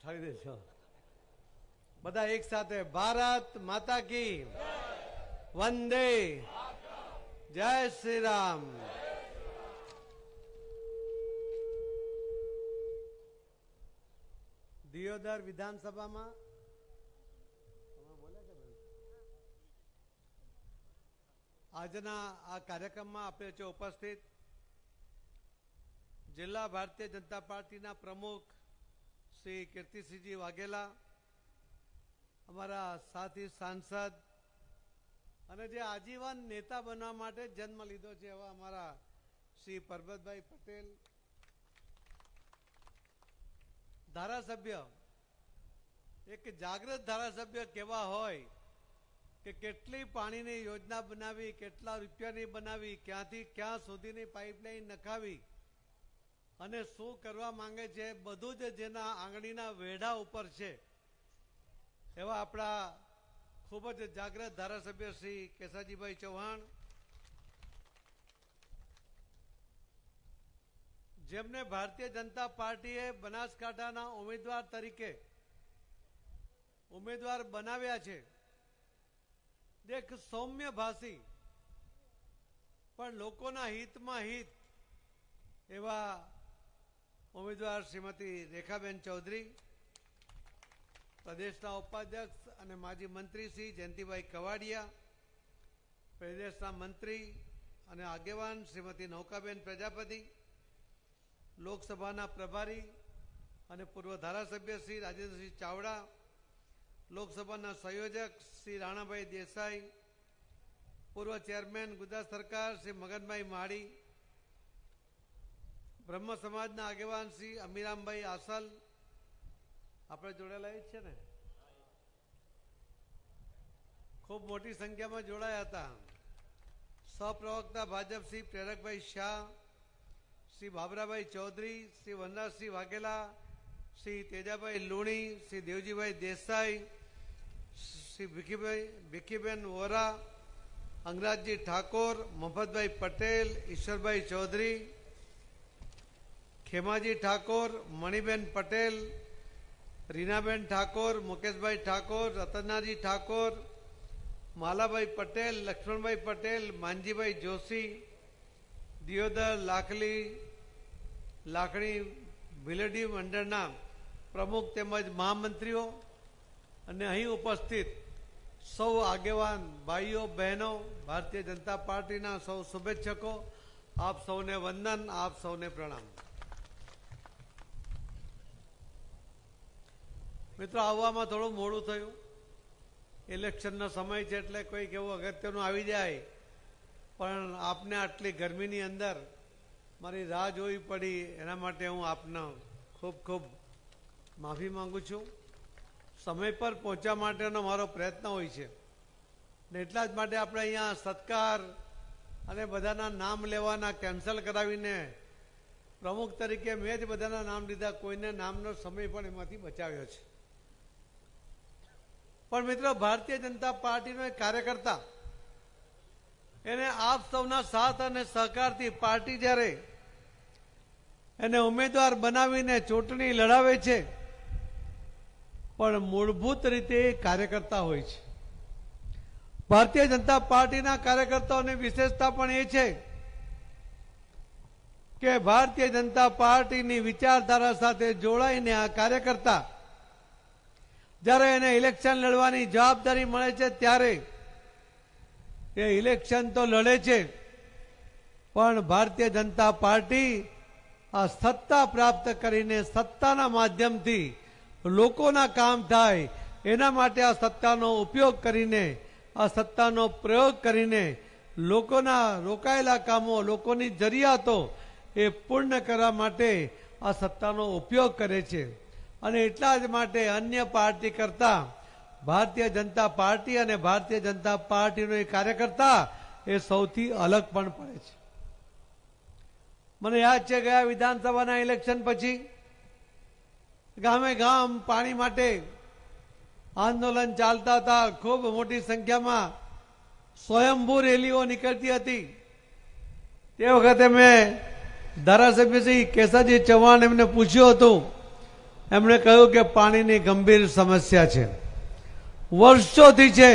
ઉઠાવી દેજો બધા એક સાથે, ભારત માતા કી વંદે જય શ્રી રામ દિયોદર વિધાનસભામાં? આજના આ કાર્યક્રમમાં આપણે છે ઉપસ્થિત જિલ્લા ભારતીય જનતા પાર્ટીના પ્રમુખ શ્રી કીર્તિસિંહજી વાઘેલા, અમારા સાથી સાંસદ અને જે આજીવન નેતા બનવા માટે જન્મ લીધો છે એવા અમારા શ્રી પરબતભાઈ પટેલ, ધારાસભ્ય. એક જાગૃત ધારાસભ્ય કેવા હોય કે કેટલી પાણીની યોજના બનાવી, કેટલા રૂપિયાની બનાવી, ક્યાંથી ક્યાં સુધીની પાઇપલાઇન નખાવી અને શું કરવા માંગે છે? બધું જ જેના આંગળીના વેઢા ઉપર છે. એવા આપણા ખૂબ જ જાગ્રત ધારાસભ્ય શ્રી કેસાજીભાઈ ચૌહાણ, જેમને ભારતીય જનતા પાર્ટીએ બનાસકાંઠાના ઉમેદવાર તરીકે ઉમેદવાર બનાવ્યા છે. દેખ સૌમ્ય ભાષી પણ લોકોના હિતમાં હિત એવા ઉમેદવાર શ્રીમતી રેખાબેન ચૌધરી, પ્રદેશના ઉપાધ્યક્ષ અને માજી મંત્રી શ્રી જયંતિભાઈ કવાડિયા, પ્રદેશના મંત્રી અને આગેવાન શ્રીમતી નૌકાબેન પ્રજાપતિ, લોકસભાના પ્રભારી અને પૂર્વ ધારાસભ્ય શ્રી રાજેન્દ્રસિંહ ચાવડા, લોકસભાના સંયોજક શ્રી રાણાભાઈ દેસાઈ, પૂર્વ ચેરમેન ગુજરાત સરકાર શ્રી મગનભાઈ માળી બ્રહ્મ સમાજના આગેવાન શ્રી અમીરામભાઈ આસલ આપણે જોડેલા જ છે ને? ખૂબ મોટી સંખ્યામાં જોડાયા હતા. સહપ્રવક્તા ભાજપ શ્રી પ્રેરકભાઈ શાહ, શ્રી બાબરાભાઈ ચૌધરી, શ્રી વનરાજસિંહ વાઘેલા, શ્રી તેજાભાઈ લુણી, શ્રી દેવજીભાઈ દેસાઈ, શ્રી ભીખીભાઈ, ભીખીબેન વોરા, અંગરાજજી ઠાકોર, મફતભાઈ પટેલ, ઈશ્વરભાઈ ચૌધરી ખેમાજી ઠાકોર, મણિબેન પટેલ, રીનાબેન ઠાકોર, મુકેશભાઈ ઠાકોર રતનાજી ઠાકોર, માલાભાઈ પટેલ, લક્ષ્મણભાઈ પટેલ, માનજીભાઈ જોશી, દિયોદર લાખલી, લાખણી ભીલડી મંડળના પ્રમુખ તેમજ મહામંત્રીઓ અને અહીં ઉપસ્થિત સૌ આગેવાન ભાઈઓ, બહેનો, ભારતીય જનતા પાર્ટીના સૌ શુભેચ્છકો, આપ સૌને વંદન, આપ સૌને પ્રણામ. મિત્રો, આવવામાં થોડું મોડું થયું. ઇલેક્શનનો સમય છે એટલે કોઈક એવું અગત્યનું આવી જાય. પણ આપને આટલી ગરમીની અંદર મારી રાહ જોવી પડી, એના માટે હું આપનો ખૂબ ખૂબ માફી માંગુ છું. સમય પર પહોંચવા માટેનો મારો પ્રયત્ન હોય છે. ને એટલા જ માટે આપણે અહીંયા સત્કાર અને બધાના નામ લેવાના કેન્સલ કરાવીને પ્રમુખ તરીકે મેં જ બધાના નામ લીધા. કોઈને નામનો સમય પણ એમાંથી બચાવ્યો છે. પણ મિત્રો, ભારતીય જનતા પાર્ટીનો એક કાર્યકર્તા, એને આપ સૌના સાથ અને સહકારથી પાર્ટી જ્યારે એને ઉમેદવાર બનાવીને ચૂંટણી લડાવે છે, પણ મૂળભૂત રીતે કાર્યકર્તા હોય છે. ભારતીય જનતા પાર્ટીના કાર્યકર્તાઓની વિશેષતા પણ એ છે કે ભારતીય જનતા પાર્ટીની વિચારધારા સાથે જોડાઈને આ કાર્યકર્તા જ્યારે એને ઇલેક્શન લડવાની જવાબદારી મળે છે ત્યારે એ ઇલેક્શન તો લડે છે. પણ ભારતીય જનતા પાર્ટી આ સત્તા પ્રાપ્ત કરીને સત્તાના માધ્યમથી લોકોના કામ થાય, એના માટે આ સત્તાનો ઉપયોગ કરીને, આ સત્તાનો પ્રયોગ કરીને લોકોના રોકાયેલા કામો, લોકોની જરૂરિયાતો એ પૂર્ણ કરવા માટે આ સત્તાનો ઉપયોગ કરે છે. અને એટલા જ માટે અન્ય પાર્ટી કરતા ભારતીય જનતા પાર્ટી અને ભારતીય જનતા પાર્ટીનો એ કાર્યકર્તા એ સૌથી અલગ પણ પડે છે. મને યાદ છે ગયા વિધાનસભાના ઇલેક્શન પછી ગામે ગામ પાણી માટે આંદોલન ચાલતા હતા. ખૂબ મોટી સંખ્યામાં સ્વયંભૂ રેલીઓ નીકળતી હતી. તે વખતે મેં ધારાસભ્ય શ્રી કેસાજી ચૌહાણ એમને પૂછ્યું હતું એમણે કહ્યું કે પાણીની ગંભીર સમસ્યા છે. વર્ષોથી છે,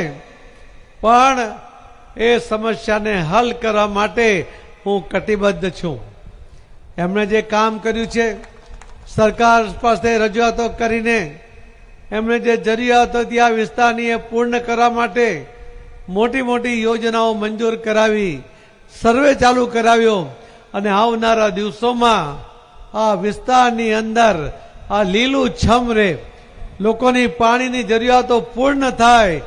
પણ એ સમસ્યાને હલ કરવા માટે હું કટિબદ્ધ છું. એમણે જે કામ કર્યું છે, સરકાર પાસે રજૂઆતો કરીને, એમણે જે જરૂરિયાતો હતી આ વિસ્તારની એ પૂર્ણ કરવા માટે મોટી મોટી યોજનાઓ મંજૂર કરાવી, સર્વે ચાલુ કરાવ્યો, અને આવનારા દિવસોમાં આ વિસ્તારની અંદર આ લીલું છમ રે. લોકોની પાણીની જરૂરિયાતો પૂર્ણ થાય.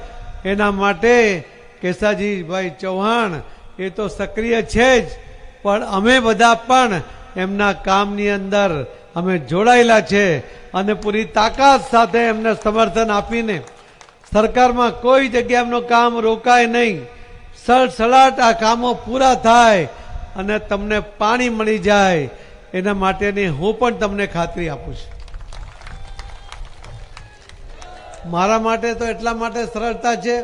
એના માટે કેસાજીભાઈ ચૌહાણ, એ તો સક્રિય છે જ. પણ અમે બધા પણ એમના કામની અંદર અમે જોડાયેલા છે અને પૂરી તાકાત સાથે એમને સમર્થન આપીને સરકારમાં કોઈ જગ્યા એમનું કામ રોકાય નહીં. સળસળાટ આ કામો પૂરા થાય અને તમને પાણી મળી જાય. એના માટેની હું પણ તમને ખાતરી આપું છું. મારા માટે તો એટલા માટે સરળતા છે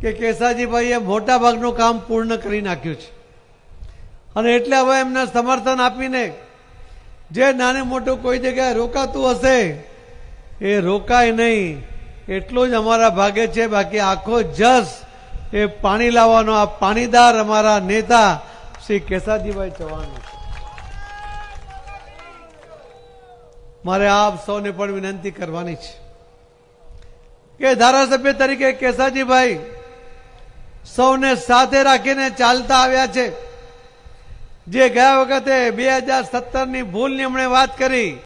કે કેસાજીભાઈએ મોટા ભાગનું કામ પૂર્ણ કરી નાખ્યું છે. અને એટલે હવે એમને સમર્થન આપીને જે નાને મોટું કોઈ જગ્યાએ રોકાતું હશે, એ રોકાય નહીં. એટલું જ અમારા ભાગે છે. બાકી આખો જસ એ પાણી લાવવાનો, આ પાણીદાર અમારા નેતા શ્રી કેસાજીભાઈ ચૌહાણ મારે આપ સૌને પણ વિનંતી કરવાની છે. કે ધારાસભ્ય તરીકે કેસાજીભાઈ સૌને સાથે રાખીને ચાલતા આવ્યા છે. જે ગયા વખતે બે હજાર સત્તરની ભૂલની એમણે વાત કરી.